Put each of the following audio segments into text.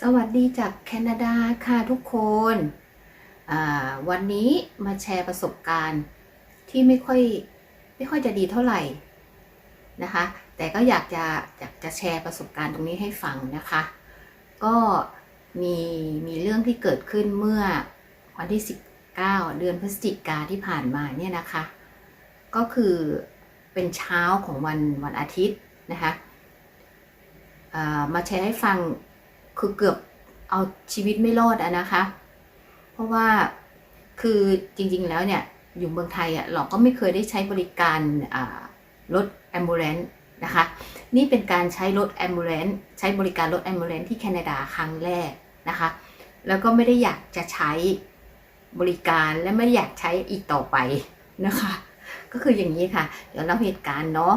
สวัสดีจากแคนาดาค่ะทุกคนวันนี้มาแชร์ประสบการณ์ที่ไม่ค่อยไม่ค่อยจะดีเท่าไหร่นะคะ แต่ก็อยากจะอยากจะแชร์ประสบการณ์ตรงนี้ให้ฟังนะคะ ก็มีมีเรื่องที่เกิดขึ้นเมื่อวันที่ 19 เดือนพฤศจิกาที่ผ่านมาเนี่ยนะคะ ก็คือเป็นเช้าของวันวันอาทิตย์นะคะมาแชร์ให้ฟัง คือเกือบเอาชีวิตไม่รอดอะนะคะ เพราะว่าคือจริงๆแล้วเนี่ยอยู่เมืองไทยอะเราก็ไม่เคยได้ใช้บริการรถแอมบูเลนต์นะคะ นี่เป็นการใช้รถแอมบูเลนต์ใช้บริการรถแอมบูเลนต์ที่แคนาดาครั้งแรกนะคะ แล้วก็ไม่ได้อยากจะใช้บริการและไม่อยากใช้อีกต่อไปนะคะ ก็คืออย่างนี้ค่ะ เดี๋ยวเล่าเหตุการณ์เนาะ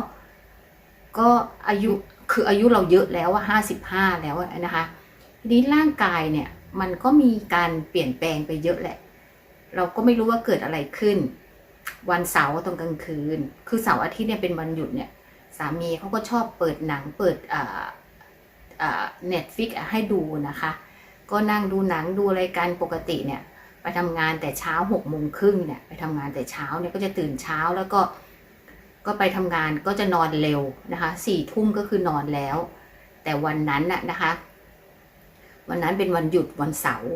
ก็อายุคืออายุเราเยอะแล้วว่าห้าสิบห้าแล้วนะคะ นี้ร่างกายเนี่ยมันก็มีการเปลี่ยนแปลงไปเยอะแหละ เราก็ไม่รู้ว่าเกิดอะไรขึ้น วันเสาร์ตอนกลางคืน คือเสาร์อาทิตย์เนี่ยเป็นวันหยุดเนี่ยสามีเขาก็ชอบเปิดหนังเปิดอ่าอ่าเน็ตฟิกให้ดูนะคะ ก็นั่งดูหนังดูรายการปกติเนี่ยไปทำงานแต่เช้าหกโมงครึ่งเนี่ยไปทำงานแต่เช้าเนี่ยก็จะตื่นเช้าแล้วก็ก็ไปทำงานก็จะนอนเร็วนะคะสี่ทุ่มก็คือนอนแล้ว แต่วันนั้นน่ะนะคะ วันนั้นเป็นวันหยุดวันเสาร์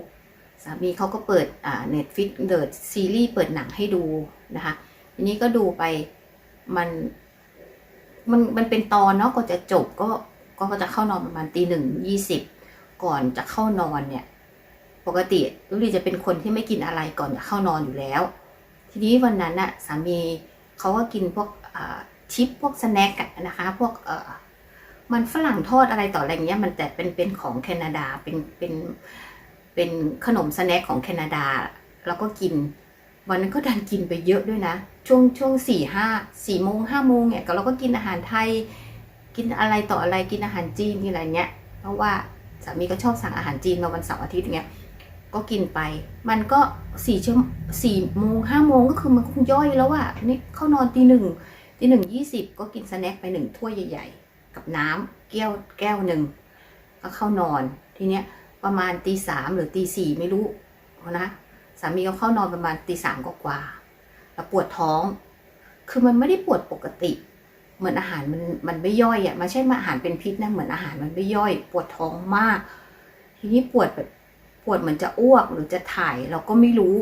สามีเขาก็เปิดอ่าเน็ตฟิกเดิดซีรีส์เปิดหนังให้ดูนะคะทีนี้ก็ดูไปมันมันมันเป็นตอนเนาะก็จะจบก็ก็จะเข้านอนประมาณตีหนึ่งยี่สิบก่อนจะเข้านอนเนี่ย ปกติลุลีจะเป็นคนที่ไม่กินอะไรก่อนจะเข้านอนอยู่แล้ว ทีนี้วันนั้นน่ะสามีเขาก็กินพวกชิปพวกสแน็คนะคะ พวกเอ่อ มันฝรั่งทอดอะไรต่ออะไรเงี้ย มันแต่เป็นเป็นของแคนาดาเป็นเป็นเป็นขนมสแน็คของแคนาดา แล้วก็กิน วันนั้นก็ดันกินไปเยอะด้วยนะ ช่วงช่วงสี่ห้าสี่โมงห้าโมงเนี่ยก็เราก็กินอาหารไทย กินอะไรต่ออะไรกินอาหารจีนกินอะไรเงี้ย เพราะว่าสามีก็ชอบสั่งอาหารจีนมาวันเสาร์อาทิตย์อย่างเงี้ยก็กินไป มันก็สี่ชั่วสี่โมงห้าโมงก็คือมันคงย่อยแล้วอะนี่เข้านอนตีหนึ่งตีหนึ่งยี่สิบก็กินสแน็คไปหนึ่งถ้วยใหญ่ๆ กับน้ำแก้วแก้วหนึ่งก็เข้านอนทีเนี้ยประมาณตีสามหรือตีสี่ไม่รู้นะสามีก็เข้านอนประมาณตีสามกว่าแล้วปวดท้อง คือมันไม่ได้ปวดปกติ เหมือนอาหารมันมันไม่ย่อยอะ่ะไม่ใช่มาอาหารเป็นพิษนะเหมือนอาหารมันไม่ย่อย ปวดท้องมาก ทีนี้ปวดแบบปวดเหมือนจะอ้วกหรือจะถ่ายเราก็ไม่รู้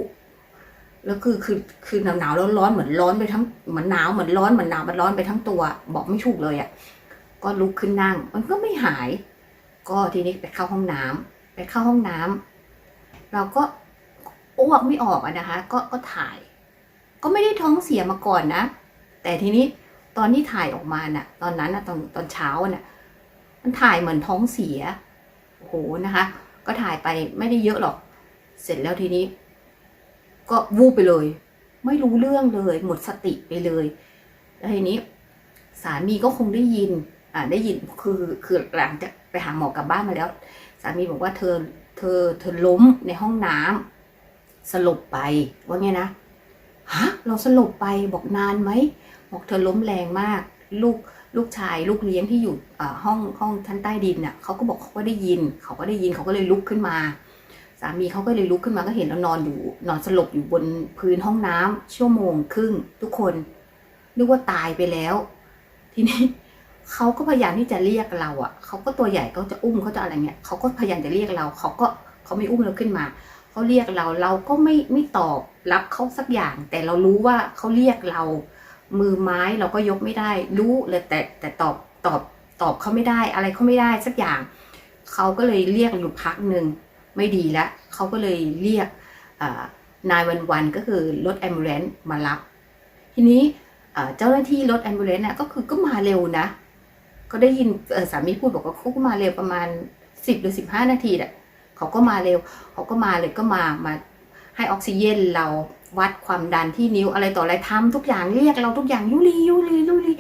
แล้วคือคือคือหนาวหนาวร้อนร้อนเหมือนร้อนไปทั้งเหมือนหนาวเหมือนร้อนเหมือนหนาวมันร้อนไปทั้งตัว บอกไม่ถูกเลยอะ่ะ ก็ลุกขึ้นนั่ง มันก็ไม่หาย ก็ทีนี้ไปเข้าห้องน้ำไปเข้าห้องน้ำเราก็อ้วกไม่ออกอะนะคะ ก็ก็ถ่าย ก็ไม่ได้ท้องเสียมาก่อนนะ แต่ทีนี้ตอนที่ถ่ายออกมาน่ะ ตอนนั้นน่ะตอนตอนเช้าน่ะ มันถ่ายเหมือนท้องเสียโอ้โหนะคะ ก็ถ่ายไปไม่ได้เยอะหรอก เสร็จแล้วทีนี้ ก็วูบไปเลย ไม่รู้เรื่องเลย หมดสติไปเลยแล้วทีนี้ สามีก็คงได้ยิน อ่าได้ยินคือคือหลังจากไปหาหมอกลับบ้านมาแล้ว สามีบอกว่าเธอเธอเธอล้มในห้องน้ำสลบไปว่าไงนะฮะเราสลบไปบอกนานไหมบอกเธอล้มแรงมาก ลูกลูกชาย ลูกเลี้ยงที่อยู่อ่าห้องห้องชั้นใต้ดินน่ะเขาก็บอกเขาก็ได้ยิน เขาก็ได้ยินเขาก็เลยลุกขึ้นมา สามีเขาก็เลยลุกขึ้นมาก็เห็นเรานอนอยู่นอนสลบอยู่บนพื้นห้องน้ำชั่วโมงครึ่งทุกคนนึกว่าตายไปแล้ว ทีนี้ เขาก็พยายามที่จะเรียกเราอะเขาก็ตัวใหญ่เขาจะอุ้มเขาจะอะไรเงี้ยเขาก็พยายามจะเรียกเราเขาก็เขาไม่อุ้มเราขึ้นมาเขาเรียกเราเราก็ไม่ไม่ตอบรับเขาสักอย่าง แต่เรารู้ว่าเขาเรียกเรา มือไม้เราก็ยกไม่ได้ รู้เลยแต่แต่ตอบตอบตอบเขาไม่ได้ อะไรเขาไม่ได้สักอย่างเขาก็เลยเรียกอยู่พักหนึ่งไม่ดีแล้วเขาก็เลยเรียกนายวันวันก็คือรถแอมบูเลนต์มารับ ทีนี้เจ้าหน้าที่รถแอมบูเลนน่ะก็คือก็มาเร็วนะ ก็ได้ยินสามีพูดบอกว่าเขาก็มาเร็วประมาณสิบหรือสิบห้านาทีแหละเขาก็มาเร็ว เขาก็มาเลยก็มามาให้ออกซิเจนเราวัดความดันที่นิ้วอะไรต่ออะไรทำทุกอย่างเรียกเราทุกอย่างยุลียุลียุลี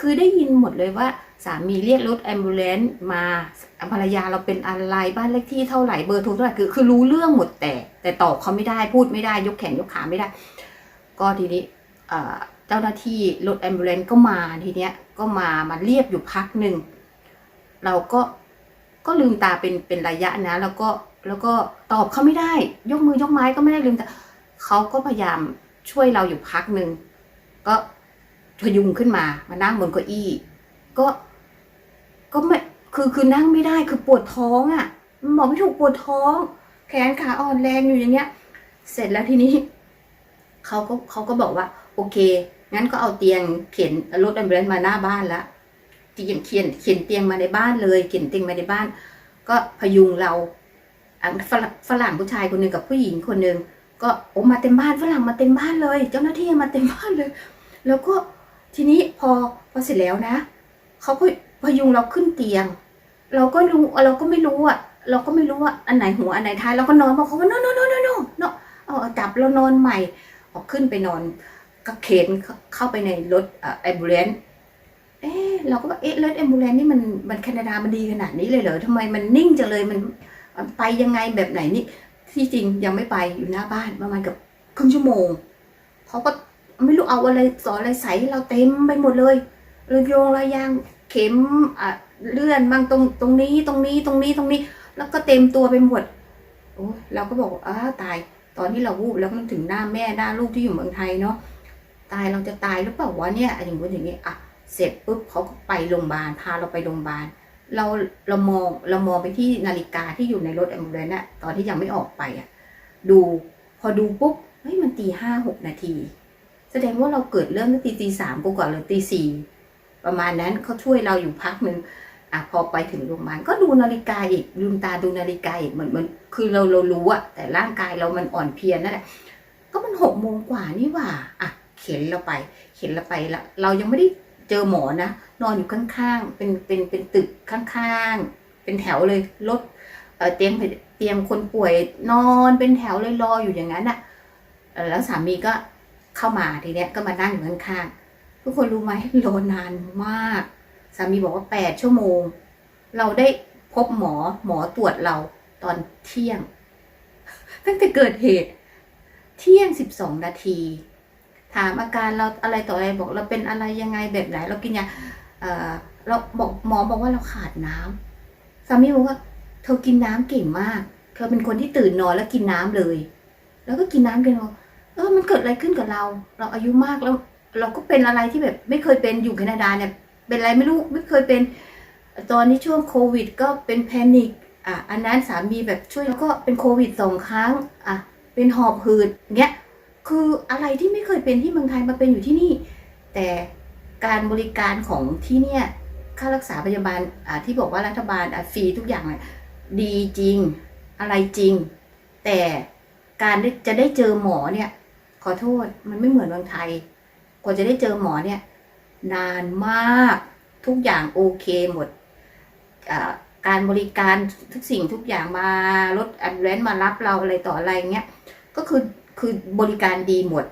คือได้ยินหมดเลยว่าสามีเรียกรถแอมบูเลนต์มาภรรยาเราเป็นอะไรบ้านเลขที่เท่าไหร่เบอร์โทรเท่าไหร่คือคือรู้เรื่องหมดแต่ แต่ตอบเขาไม่ได้พูดไม่ได้ยกแขนยกขาไม่ได้ ก็ทีนี้ เจ้าหน้าที่รถแอมบูเลนก็มาทีเนี้ยก็มามาเรียกอยู่พักหนึ่งเราก็ก็ลืมตาเป็นเป็นระยะนะ แล้วก็แล้วก็ตอบเขาไม่ได้ ยกมือยกไม้ก็ไม่ได้ลืมตาเขาก็พยายามช่วยเราอยู่พักหนึ่งก็พยุงขึ้นมามานั่งบนเก้าอี้ ก็ก็ไม่คือคือนั่งไม่ได้คือปวดท้องอะ่ะหมอไม่ถูกปวดท้อง แขนขาอ่อนแรงอยู่อย่างเงี้ย เสร็จแล้วทีนี้เขาก็เขาก็บอกว่า โอเค งั้นก็เอาเตียงเข็นรถแอมบูเลนมาหน้าบ้านละเตียงเขียนเขียนเตียงมาในบ้านเลย เขียนเตียงมาในบ้าน ก็พยุงเราฝรั่งผู้ชายคนหนึ่งกับผู้หญิงคนหนึ่งก็โอ้มาเต็มบ้านฝรั่งมาเต็มบ้านเลย เจ้าหน้าที่มาเต็มบ้านเลย แล้วก็ทีนี้พอพอเสร็จแล้วนะเขาก็พยุงเราขึ้นเตียง เราก็รู้เราก็ไม่รู้อะ เราก็ไม่รู้ว่าอันไหนหัวอันไหนท้ายเราก็นอนบอกเขาว่า no no no no no no เอาเอาจับเรานอนใหม่ออกขึ้นไปนอน ก็เข็นเข้าไปในรถแอมบูเลนเอ๊เราก็ว่าเอ๊ะรถแอมบูเลนนี่มันมันแคนาดามันดีขนาดนี้เลยเหรอทำไมมันนิ่งจังเลยมันไปยังไงแบบไหนนี่ที่จริงยังไม่ไปอยู่หน้าบ้านประมาณกับครึ่งชั่วโมงเขาก็ไม่รู้เอาอะไรสอนอะไรใส่เราเต็มไปหมดเลยเรือโยงระยางเข็มอะเลื่อนบางตรงตรงนี้ตรงนี้ตรงนี้ตรงนี้ แล้วก็เต็มตัวไปหมดโอ้เราก็บอกอ้าตาย ตอนที่เราวูบแล้วก็นึกถึงหน้าแม่หน้าลูกที่อยู่เมืองไทยเนาะ ตายเราจะตายหรือเปล่าวะเนี่ยอย่างนี้อย่างนี้อะเสร็จปุ๊บเขาก็ไปโรงพยาบาลพาเราไปโรงพยาบาลเราเรามองเรามองไปที่นาฬิกาที่อยู่ในรถแอมบูเลนต์อะตอนที่ยังไม่ออกไปอะดูพอดูปุ๊บเฮ้ยมันตีห้าหกนาที แสดงว่าเราเกิดเรื่องตั้งตีตีสามกว่าหรือตีสี่ประมาณนั้นเขาช่วยเราอยู่พักหนึ่งอะพอไปถึงโรงพยาบาลก็ดูนาฬิกาอีกลืมตาดูนาฬิกาอีกเหมือนมันคือเราเรารู้อะแต่ร่างกายเรามันอ่อนเพลียนั่นแหละก็มันหกโมงกว่านี่หว่าอะ เข็นเราไป เข็นเราไปละเรายังไม่ได้เจอหมอนะ นอนอยู่ข้างๆ เป็นเป็นเป็นตึกข้างๆ เป็นแถวเลยรถเตียงเตียงคนป่วยนอนเป็นแถวเลยรออยู่อย่างนั้นอะเอ่อแล้วสามีก็เข้ามาทีเนี้ยก็มานั่งอยู่ข้างๆทุกคนรู้ไหมรอนานมาก สามีบอกว่าแปดชั่วโมง เราได้พบหมอหมอตรวจเราตอนเที่ยง ตั้งแต่เกิดเหตุเที่ยงสิบสองนาที ถามอาการเราอะไรต่ออะไรบอกเราเป็นอะไรยังไงแบบไหนเรากินยาเออเราบอกหมอบอกว่าเราขาดน้ำสามีบอกว่าเธอกินน้ำเก่งมากเธอเป็นคนที่ตื่นนอนแล้วกินน้ำเลย แล้วก็กินน้ำกันเราเออมันเกิดอะไรขึ้นกับเรา เราอายุมากแล้ว เราก็เป็นอะไรที่แบบไม่เคยเป็นอยู่แคนาดาเนี่ย เป็นอะไรไม่รู้ไม่เคยเป็น ตอนนี้ช่วงโควิด ก็เป็นแพนิคอะอันนั้นสามีแบบช่วยแล้วก็เป็นโควิดสองครั้งอะเป็นหอบหืดเงี้ย คืออะไรที่ไม่เคยเป็นที่เมืองไทยมาเป็นอยู่ที่นี่ แต่การบริการของที่เนี่ยค่ารักษาพยาบาลอะที่บอกว่ารัฐบาลอะฟรีทุกอย่างเนี่ยดีจริงอะไรจริง แต่การได้จะได้เจอหมอเนี่ย ขอโทษมันไม่เหมือนเมืองไทย กว่าจะได้เจอหมอเนี่ย นานมากทุกอย่างโอเคหมดอ่าการบริการทุกสิ่งทุกอย่างมารถแอมบูเลนมารับเราอะไรต่ออะไรเงี้ยก็คือ คือบริการดีหมด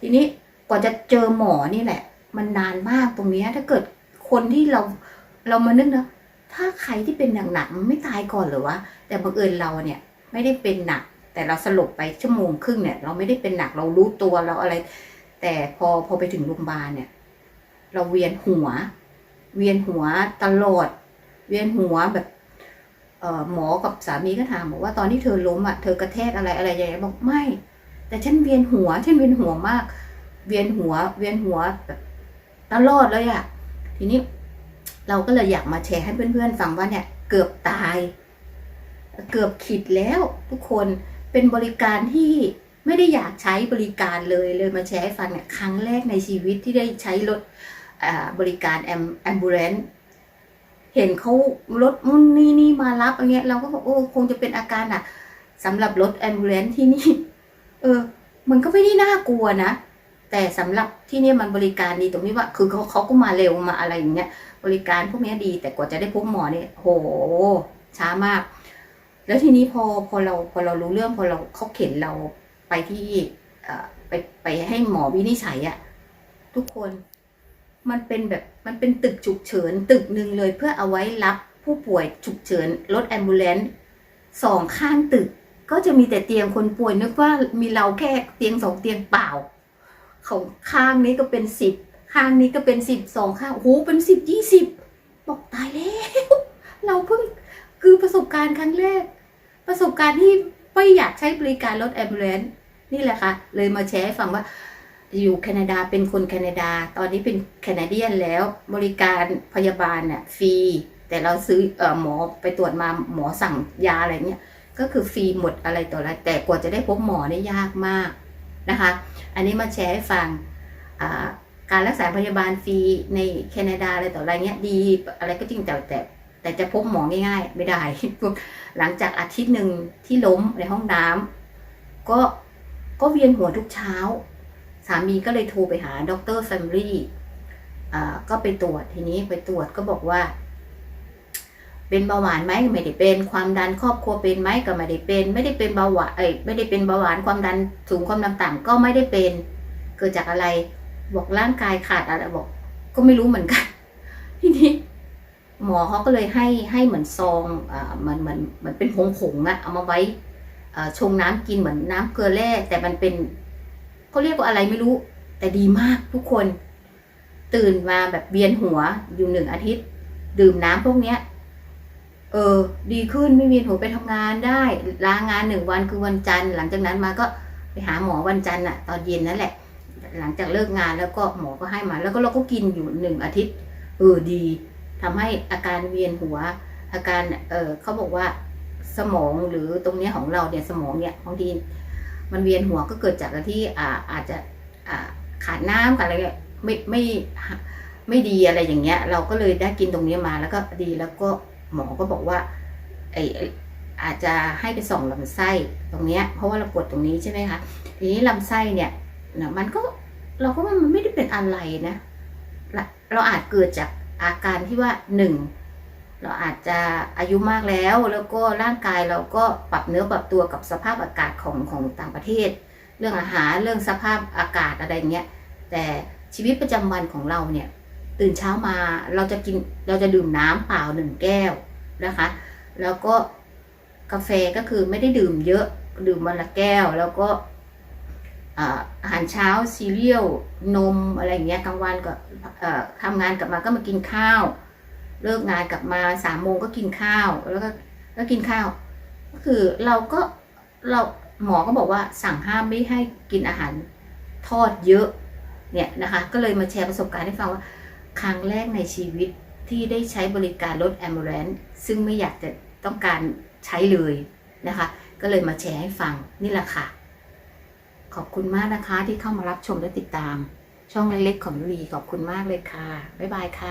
ทีนี้กว่าจะเจอหมอนี่แหละ มันนานมากตรงนี้ถ้าเกิดคนที่เราเรามานึกนะถ้าใครที่เป็นหนักๆมันไม่ตายก่อนหรือวะแต่บังเอิญเราเนี่ยไม่ได้เป็นหนัก แต่เราสลบไปชั่วโมงครึ่งเนี่ย เราไม่ได้เป็นหนักเรารู้ตัวเราอะไร แต่พอพอไปถึงโรงพยาบาลเนี่ย เราเวียนหัว เวียนหัวตลอด เวียนหัวแบบเออหมอกับสามีก็ถามบอกว่าตอนที่เธอล้มอะเธอกระแทกอะไรอะไรย่างเงี้ยบอกไม่ แต่ฉันเวียนหัว ฉันเวียนหัวมาก เวียนหัว เวียนหัวแบบตลอดเลยอะทีนี้เราก็เลยอยากมาแชร์ให้เพื่อนๆฟังว่าเนี่ย เกือบตาย เกือบขิดแล้วทุกคนเป็นบริการที่ไม่ได้อยากใช้บริการเลยเลยมาแชร์ให้ฟังเนี่ยครั้งแรกในชีวิตที่ได้ใช้รถบริการแอมแอมบูเลนเห็นเขารถมุ่นนี่นี่มารับอย่างเงี้ยเราก็บอกโอ้คงจะเป็นอาการอะสำหรับรถแอมบูเลนที่นี่ เออ มันก็ไม่ได้น่ากลัวนะ แต่สำหรับที่นี่มันบริการดีตรงนี้ว่า คือเขาเขาก็มาเร็วมาอะไรอย่างเงี้ย บริการพวกนี้ดี แต่กว่าจะได้พบหมอเนี่ยโห ช้ามาก แล้วทีนี้พอพอเราพอเรารู้เรื่องพอเราเขาเข็นเราไปที่เอ่อไปไปให้หมอวินิจฉัยอะทุกคนมันเป็นแบบมันเป็นตึกฉุกเฉิน ตึกหนึ่งเลยเพื่อเอาไว้รับผู้ป่วยฉุกเฉินรถแอมบูเลนต์สองข้างตึก ก็จะมีแต่เตียงคนป่วยนึกว่ามีเราแค่เตียงสองเตียงเปล่า ของข้างนี้ก็เป็นสิบข้างนี้ก็เป็นสิบสองข้างโอ้โหเป็นสิบยี่สิบบอกตายแล้วเราเพิ่งคือประสบการณ์ครั้งแรก ประสบการณ์ที่ไม่อยากใช้บริการรถแอมบูเลนนี่แหละค่ะเลยมาแชร์ให้ฟังว่า อยู่แคนาดาเป็นคนแคนาดา ตอนนี้เป็นแคนาเดียนแล้วบริการพยาบาลเนี่ยฟรี แต่เราซื้ออหมอไปตรวจมาหมอสั่งยาอะไรเนี่ย ก็คือฟรีหมดอะไรต่ออะไรแต่กว่าจะได้พบหมอเนี่ยยากมากนะคะ อันนี้มาแชร์ให้ฟังการรักษาพยาบาลฟรีในแคนาดาอะไรต่ออะไรเงี้ยดีอะไรก็จริงแต่แต่แต่จะพบหมอง่ายๆ ไม่ได้ หลังจากอาทิตย์หนึ่งที่ล้มในห้องน้ำก็ก็เวียนหัวทุกเช้า สามีก็เลยโทรไปหาดรแฟมลี่ก็ไปตรวจทีนี้ไปตรวจก็บอกว่า เป็นเบาหวานไหมไม่ได้เป็นความดันครอบครัวเป็นไหมก็ไม่ได้เป็น ไม่ได้เป็นเบาหวานเอ้ยไม่ได้เป็นเบาหวานความดันสูงความดันต่ำก็ไม่ได้เป็น เกิดจากอะไร บอกร่างกายขาดอะไรบอก ก็ไม่รู้เหมือนกันทีนี้หมอเขาก็เลยให้ให้เหมือนซองอ่าเหมือนเหมือนเหมือนเป็นผงผงอะเอามาไว้อ่าชงน้ำกินเหมือนน้ำเกลือแร่แต่มันเป็นเขาเรียกว่าอะไรไม่รู้ แต่ดีมากทุกคน ตื่นมาแบบเวียนหัวอยู่หนึ่งอาทิตย์ ดื่มน้ำพวกเนี้ย เออ ดีขึ้นไม่เวียนหัวไปทำงานได้ ลางานหนึ่งวันคือวันจันทร์ หลังจากนั้นมาก็ไปหาหมอวันจันทร์อะตอนเย็นนั่นแหละ หลังจากเลิกงานแล้วก็หมอก็ให้มา แล้วก็เราก็กินอยู่หนึ่งอาทิตย์ เออดีทำให้อาการเวียนหัว อาการเออเขาบอกว่าสมองหรือตรงนี้ของเราเนี่ยสมองเนี่ยบางทีมันเวียนหัวก็เกิดจากที่อ่าอาจจะอ่าขาดน้ำขาดอะไรเงี้ยไม่ไม่ไม่ดีอะไรอย่างเงี้ย เราก็เลยได้กินตรงนี้มาแล้วก็ดีแล้วก็ หมอก็บอกว่าไออาจจะให้ไปส่องลำไส้ตรงเนี้ยเพราะว่าเราปวดตรงนี้ใช่ไหมคะทีนี้ลำไส้เนี่ยนะมันก็เราก็ว่ามันไม่ได้เป็นอะไรนะละเราอาจเกิดจากอาการที่ว่าหนึ่งเราอาจจะอายุมากแล้วแล้วก็ร่างกายเราก็ปรับเนื้อปรับตัวกับสภาพอากาศของของต่างประเทศ เรื่องอาหารเรื่องสภาพอากาศอะไรเงี้ยแต่ชีวิตประจำวันของเราเนี่ย ตื่นเช้ามาเราจะกินเราจะดื่มน้ำเปล่าหนึ่งแก้วนะคะ แล้วก็กาแฟก็คือไม่ได้ดื่มเยอะดื่มวันละแก้ว แล้วก็อาหารเช้าซีเรียลนมอะไรอย่างเงี้ยกลางวันก็ทำงานกลับมาก็มากินข้าว เลิกงานกลับมาสามโมงก็กินข้าวแล้วก็แล้วกินข้าว ก็คือเราก็เราหมอก็บอกว่าสั่งห้ามไม่ให้กินอาหารทอดเยอะเนี่ยนะคะ ก็เลยมาแชร์ประสบการณ์ให้ฟังว่า ครั้งแรกในชีวิตที่ได้ใช้บริการรถแอมบูเลนซึ่งไม่อยากจะต้องการใช้เลยนะคะ ก็เลยมาแชร์ให้ฟังนี่แหละค่ะ ขอบคุณมากนะคะที่เข้ามารับชมและติดตาม ช่องเล็กๆของลีขอบคุณมากเลยค่ะ บ๊ายบายค่ะ